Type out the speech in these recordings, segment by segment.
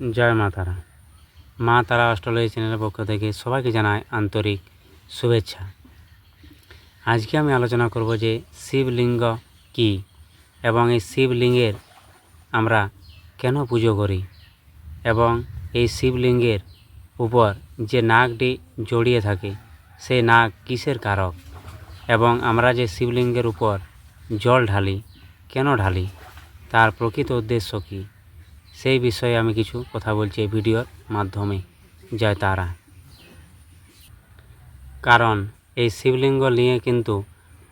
জয় মা তারা। মা তারা অস্ট্রেলিয়া চ্যানেলের পক্ষ থেকে সবাইকে জানাই আন্তরিক শুভেচ্ছা। আজকে আমি আলোচনা করব যে শিবলিঙ্গ কি এবং এই শিবলিঙ্গের আমরা কেন পুজো করি এবং এই শিবলিঙ্গের উপর যে নাগটি জড়িয়ে থাকে সেই নাগ কিসের কারক? এবং আমরা যে শিবলিঙ্গের উপর জল ঢালি, কেন ঢালি? তার প্রকৃত উদ্দেশ্য কী? সেই বিষয়ে আমি কিছু কথা বলছি এই ভিডিওর মাধ্যমে, জয় তারা। কারণ এই শিবলিঙ্গ নিয়ে কিন্তু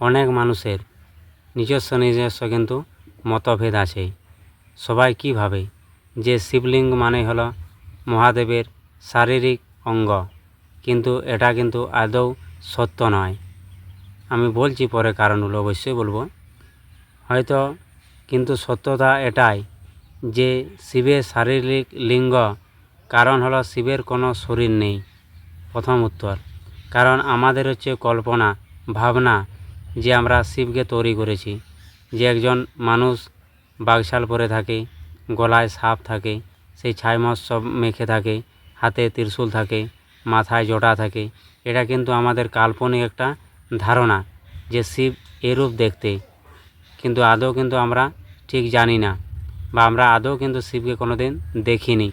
অনেক মানুষের নিজস্ব নিজস্ব কিন্তু মতভেদ আছে। সবাই কী ভাবে যে শিবলিঙ্গ মানে হলো মহাদেবের শারীরিক অঙ্গ, কিন্তু এটা কিন্তু আদৌ সত্য নয়। আমি বলছি পরে কারণগুলো অবশ্যই বলব। হয়তো কিন্তু সত্যতা এটাই যে শিবের শারীরিক লিঙ্গ, কারণ হলো শিবের কোনো শরীর নেই। প্রথম উত্তর, কারণ আমাদের হচ্ছে কল্পনা, ভাবনা যে আমরা শিবকে তৈরি করেছি। যে একজন মানুষ বাগশাল পরে থাকে, গলায় সাপ থাকে, সেই ছাইমস সব মেখে থাকে, হাতে ত্রিশূল থাকে, মাথায় জটা থাকে, এটা কিন্তু আমাদের কাল্পনিক একটা ধারণা যে শিব এরূপ দেখতে। কিন্তু আদৌ কিন্তু আমরা ঠিক জানি না। বা আমরা আদৌ কিন্তু শিবকে কোনো দিন দেখিনি।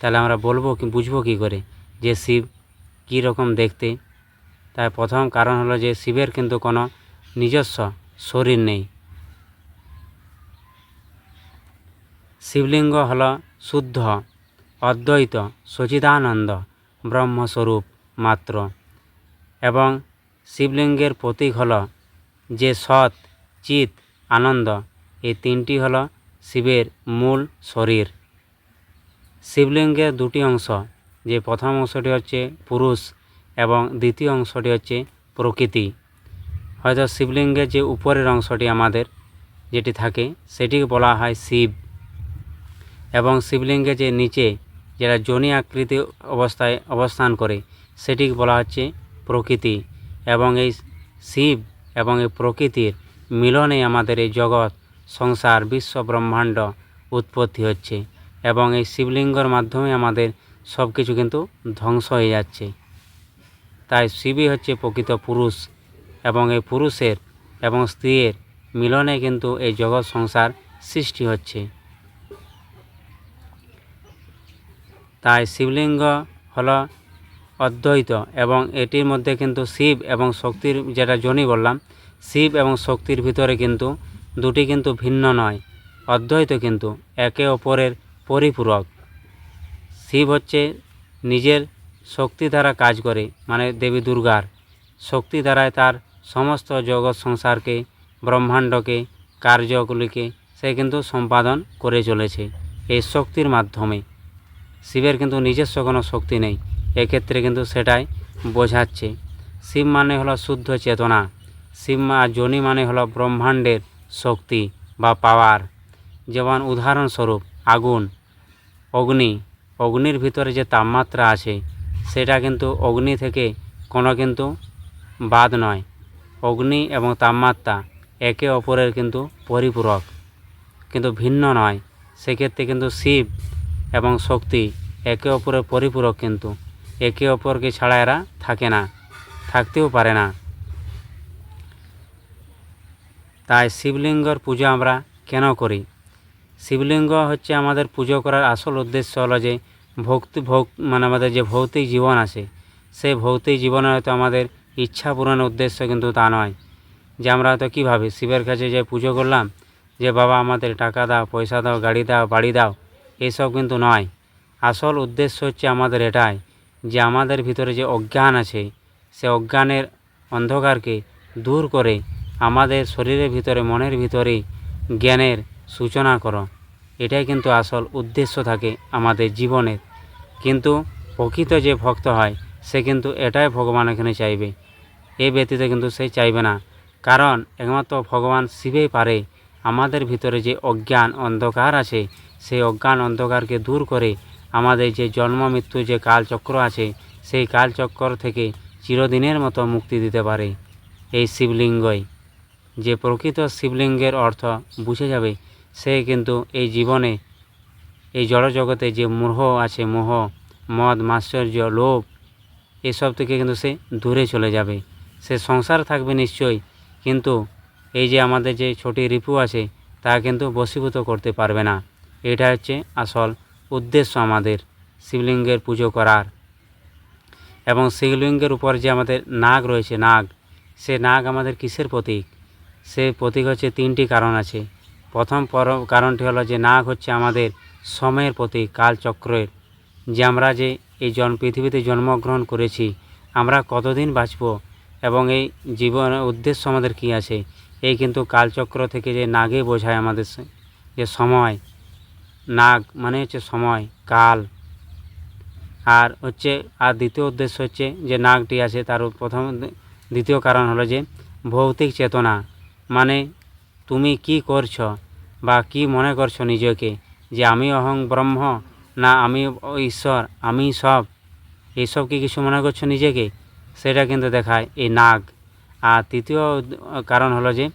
তাহলে আমরা বলব কি, বুঝব কী করে যে শিব কী রকম দেখতে? তাই প্রথম কারণ হলো যে শিবের কিন্তু কোনো নিজস্ব শরীর নেই। শিবলিঙ্গ হলো শুদ্ধ, অদ্বৈত, সচিদানন্দ, ব্রহ্মস্বরূপ মাত্র। এবং শিবলিঙ্গের প্রতীক হলো যে সৎ, চিত, আনন্দ। এই তিনটি হলো শিবের মূল শরীর। শিবলিঙ্গের দুটি অংশ, যে প্রথম অংশটি হচ্ছে পুরুষ এবং দ্বিতীয় অংশটি হচ্ছে প্রকৃতি। হয়তো শিবলিঙ্গের যে উপরের অংশটি আমাদের যেটি থাকে, সেটিকে বলা হয় শিব। এবং শিবলিঙ্গের যে নিচে যেটা জনি আকৃতি অবস্থায় অবস্থান করে, সেটিকে বলা হচ্ছে প্রকৃতি। এবং এই শিব এবং এই প্রকৃতির মিলনে আমাদের এই জগৎ সংসার, বিশ্ব ব্রহ্মাণ্ড উৎপত্তি হচ্ছে এবং এই শিবলিঙ্গর মাধ্যমে আমাদের সব কিছু কিন্তু ধ্বংস হয়ে যাচ্ছে। তাই শিবই হচ্ছে প্রকৃত পুরুষ এবং এই পুরুষের এবং স্ত্রীর মিলনে কিন্তু এই জগৎ সংসার সৃষ্টি হচ্ছে। তাই শিবলিঙ্গ হল অদ্বৈত এবং এটির মধ্যে কিন্তু শিব এবং শক্তির, যেটা জনি বললাম, শিব এবং শক্তির ভিতরে কিন্তু দুটি কিন্তু ভিন্ন নয়, অদ্বৈত কিন্তু একে অপরের পরিপূরক। শিব হচ্ছে নিজের শক্তি দ্বারা কাজ করে মানে দেবী দুর্গার। শক্তি দ্বারায় তার সমস্ত জগৎ সংসারকে, ব্রহ্মাণ্ডকে, কার্যগুলিকে সে কিন্তু সম্পাদন করে চলেছে এই শক্তির মাধ্যমে। শিবের কিন্তু নিজস্ব কোনো শক্তি নেই, এক্ষেত্রে কিন্তু সেটাই বোঝাচ্ছে। শিব মানে হলো শুদ্ধ চেতনা। শিব মা জনি মানে হলো ব্রহ্মাণ্ডের শক্তি বা পাওয়ার, যেমন উদাহরণস্বরূপ আগুন, অগ্নি। অগ্নির ভিতরে যে তাপমাত্রা আছে, সেটা কিন্তু অগ্নি থেকে কোনো কিন্তু বাদ নয়। অগ্নি এবং তাপমাত্রা একে অপরের কিন্তু পরিপূরক, কিন্তু ভিন্ন নয়। সেক্ষেত্রে কিন্তু শিব এবং শক্তি একে অপরের পরিপূরক কিন্তু। একে অপরকে ছাড়া এরা থাকে না, থাকতেও পারে না। তাই শিবলিঙ্গর পুজো আমরা কেন করি? শিবলিঙ্গ হচ্ছে আমাদের পুজো করার আসল উদ্দেশ্য হলো যে ভক্তি, ভোগ মানে আমাদের যে ভৌতিক জীবন আছে, সেই ভৌতিক জীবনে হয়তো আমাদের ইচ্ছা পূরণের উদ্দেশ্য কিন্তু তা নয়। যে আমরা হয়তো কীভাবে শিবের কাছে যে পুজো করলাম, যে বাবা আমাদের টাকা দাও, পয়সা দাও, গাড়ি দাও, বাড়ি দাও, এসব কিন্তু নয়। আসল উদ্দেশ্য হচ্ছে আমাদের এটাই যে আমাদের ভিতরে যে অজ্ঞান আছে, সে অজ্ঞানের অন্ধকারকে দূর করে আমাদের শরীরের ভিতরে, মনের ভিতরে জ্ঞানের সূচনা করো। এটাই কিন্তু আসল উদ্দেশ্য থাকে আমাদের জীবনের। কিন্তু প্রকৃত যে ভক্ত হয়, সে কিন্তু এটাই ভগবান এখানে চাইবে। এ ব্যতীত কিন্তু সে চাইবে না। কারণ একমাত্র ভগবান শিবেই পারে। আমাদের ভিতরে যে অজ্ঞান অন্ধকার আছে, সেই অজ্ঞান অন্ধকারকে দূর করে আমাদের যে জন্ম, মৃত্যু যে কালচক্র আছে, সেই কালচক্র থেকে চিরদিনের মতো মুক্তি দিতে পারে। এই শিবলিঙ্গই। যে প্রকৃত শিবলিঙ্গের অর্থ বুঝে যাবে, সে কিন্তু এই জীবনে, এই জড়জগতে যে মোহ আছে, মোহ, মদ, মাশ্চর্য, লোভ, এসব থেকে কিন্তু সে দূরে চলে যাবে। সে সংসার থাকবে নিশ্চয়ই, কিন্তু এই যে আমাদের যে ছোটি রিপু আছে, তা কিন্তু বশীভূত করতে পারবে না। এটা হচ্ছে আসল উদ্দেশ্য আমাদের, শিবলিঙ্গের পুজো করার। এবং শিবলিঙ্গের উপর যে আমাদের নাগ রয়েছে, নাগ, সে নাগ আমাদের কিসের প্রতীক? সে প্রতীক হচ্ছে তিনটি কারণ আছে। প্রথম পর, কারণটি হলো যে নাগ হচ্ছে আমাদের সময়ের প্রতীক, কালচক্রের। যে আমরা যে এই জন, পৃথিবীতে জন্মগ্রহণ করেছি, আমরা কতদিন বাঁচব এবং এই জীবনের উদ্দেশ্য আমাদের কী আছে? এই কিন্তু কালচক্র থেকে যে নাগে বোঝায় আমাদের যে সময়। নাগ মানে হচ্ছে সময়, কাল। আর হচ্ছে, আর দ্বিতীয় উদ্দেশ্য হচ্ছে যে নাগটি আছে, তার প্রথম, দ্বিতীয় কারণ হলো যে ভৌতিক চেতনা। মানে তুমি কি করছ বা কি মনে করছ নিজেকে যে আমি অহং ব্রহ্ম না আমি ঈশ্বর, আমি সব? এইসব কি কিছু মনে করছ নিজেকে? সেটা কিন্তু দেখায় এই নাগ। আর তৃতীয় কারণ হলো যে,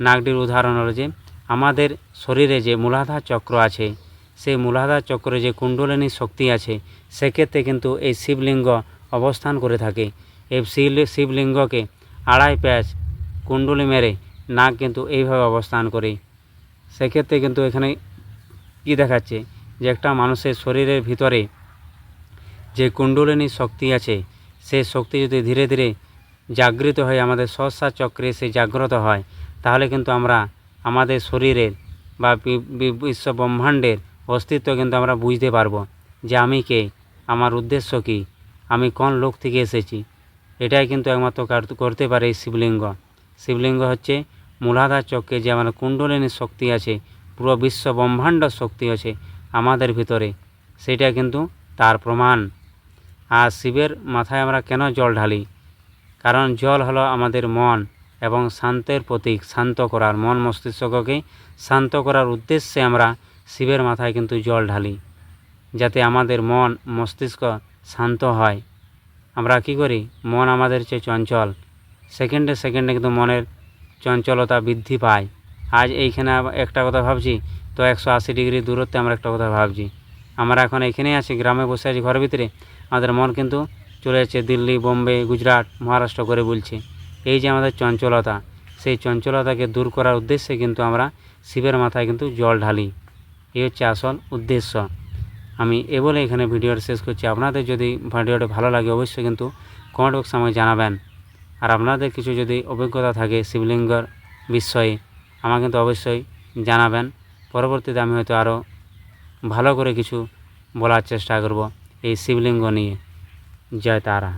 নাগটির উদাহরণ হলো যে, আমাদের শরীরে যে মূলাধার চক্র আছে, সেই মূলাধার চক্রে যে কুণ্ডলিনী শক্তি আছে, সেক্ষেত্রে কিন্তু এই শিবলিঙ্গ অবস্থান করে থাকে। এই শিব- শিবলিঙ্গকে আড়াই প্যাচ কুণ্ডলি মেরে নাগ কিন্তু এইভাবে অবস্থান করে। সেক্ষেত্রে কিন্তু এখানে কী দেখাচ্ছে যে একটা মানুষের শরীরের ভিতরে যে কুণ্ডলিনী শক্তি আছে সেই শক্তি যদি ধীরে ধীরে জাগৃত হয়ে আমাদের সহসা চক্রে সে জাগ্রত হয়, তাহলে কিন্তু আমরা আমাদের শরীরের বি- বিশ্ব ব্রহ্মাণ্ডের অস্তিত্ব কিন্তু আমরা বুঝতে পারব যে আমি কে, আমার উদ্দেশ্য কী, আমি কোন লোক থেকে এসেছি। এটাই কিন্তু একমাত্র করতে পারে এই শিবলিঙ্গ। শিবলিঙ্গ হচ্ছে মূলাধার চক্রে যে আমার কুণ্ডলিনী শক্তি আছে, পুরো বিশ্ব ব্রহ্মাণ্ড শক্তি আছে আমাদের ভিতরে, সেটা কিন্তু তার প্রমাণ। আর শিবের মাথায় আমরা কেন জল ঢালি? কারণ জল হলো আমাদের মন এবং শান্তের প্রতীক, শান্ত করার, মন মস্তিষ্ককে শান্ত করার উদ্দেশ্যে আমরা শিবের মাথায় কিন্তু জল ঢালি, যাতে আমাদের মন, মস্তিষ্ক শান্ত হয়। আমরা কি করি? মন আমাদের চেয়ে চঞ্চল। সেকেন্ডে সেকেন্ডে কিন্তু মনের চঞ্চলতা বৃদ্ধি পায়। আজ এইখানে একটা কথা ভাবছি, তো একশো আশি ডিগ্রি দূরত্বে আমরা একটা কথা ভাবছি। আমরা এখন এখানেই আছি, গ্রামে বসে আছি ঘরের ভিতরে। আমাদের মন কিন্তু চলে যাচ্ছে দিল্লি, বোম্বে, গুজরাট, মহারাষ্ট্র করে বলছে। এই যে আমাদের চঞ্চলতা, সেই চঞ্চলতাকে দূর করার উদ্দেশ্যে কিন্তু আমরা শিবের মাথায় কিন্তু জল ঢালি। এই হচ্ছে আসল উদ্দেশ্য। আমি এ বলে এখানে ভিডিওটা শেষ করছি। আপনাদের যদি ভিডিওটা ভালো লাগে অবশ্যই কিন্তু কমেন্ট বক্সে আমাকে জানাবেন। আর আপনাদের কিছু যদি অভিজ্ঞতা থাকে শিবলিঙ্গর বিষয়ে, আমাকে কিন্তু অবশ্যই জানাবেন। পরবর্তীতে আমি হয়তো আরও ভালো করে কিছু বলার চেষ্টা করব এই শিবলিঙ্গ নিয়ে। জয় তারা।